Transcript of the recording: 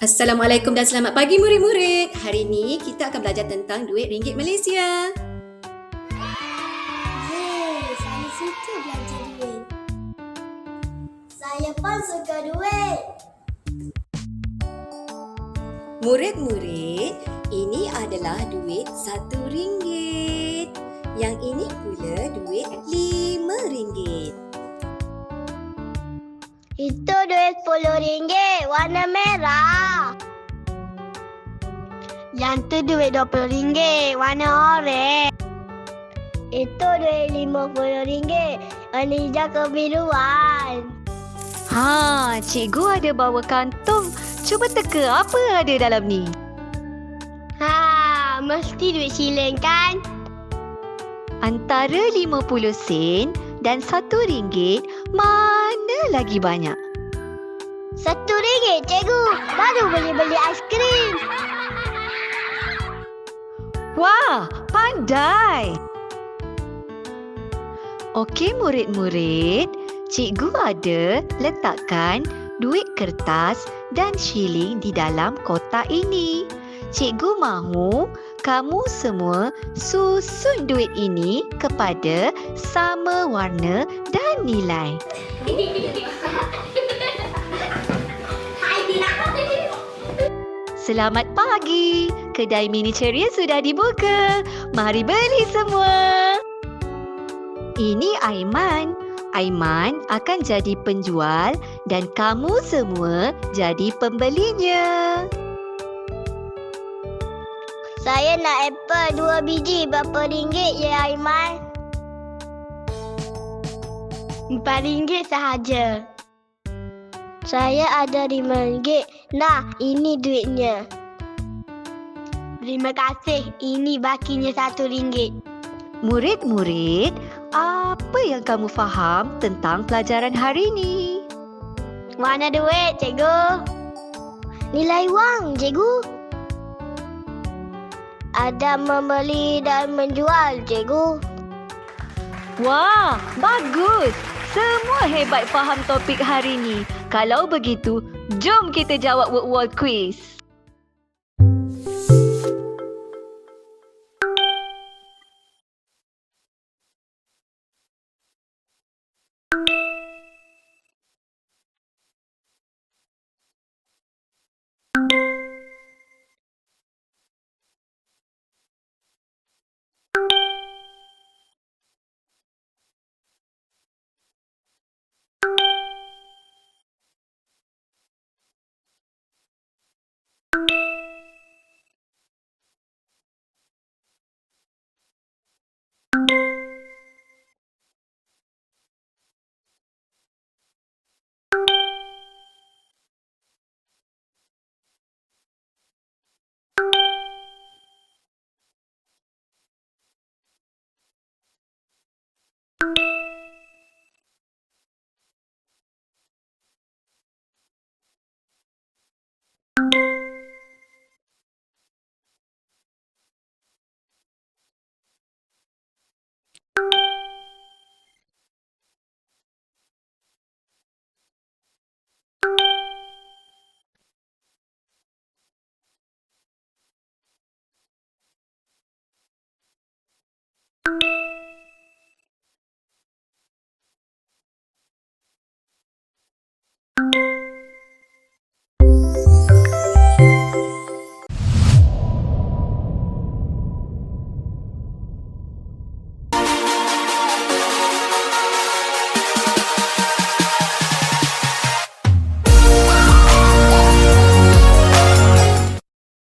Assalamualaikum dan selamat pagi murid-murid. Hari ini kita akan belajar tentang duit ringgit Malaysia. Yeay, saya suka belajar duit. Saya pun suka duit. Murid-murid, ini adalah duit satu ringgit. Yang ini pula duit lima ringgit. RM20 warna merah. Yang tu duit RM20 warna oranye. Itu duit RM50 warna hijau kebiruan. Ha, cikgu ada bawa kantong. Cuba teka apa ada dalam ni. Ha, mesti duit silen kan? Antara 50 sen dan 1 ringgit, mana lagi banyak? Satu ringgit cikgu. Baru boleh beli aiskrim. Wah, pandai. Okey murid-murid, cikgu ada letakkan duit kertas dan shilling di dalam kotak ini. Cikgu mahu kamu semua susun duit ini kepada sama warna dan nilai. Selamat pagi. Kedai mini ceria sudah dibuka. Mari beli semua. Ini Aiman. Aiman akan jadi penjual dan kamu semua jadi pembelinya. Saya nak apple dua biji. Berapa ringgit ya Aiman? Empat ringgit sahaja. Saya ada lima ringgit. Nah, ini duitnya. Terima kasih. Ini bakinya satu ringgit. Murid-murid, apa yang kamu faham tentang pelajaran hari ini? Mana duit, cikgu? Nilai wang, cikgu. Ada membeli dan menjual, cikgu. Wah, bagus! Semua hebat faham topik hari ni. Kalau begitu, jom kita jawab word wall quiz. thank you thank you.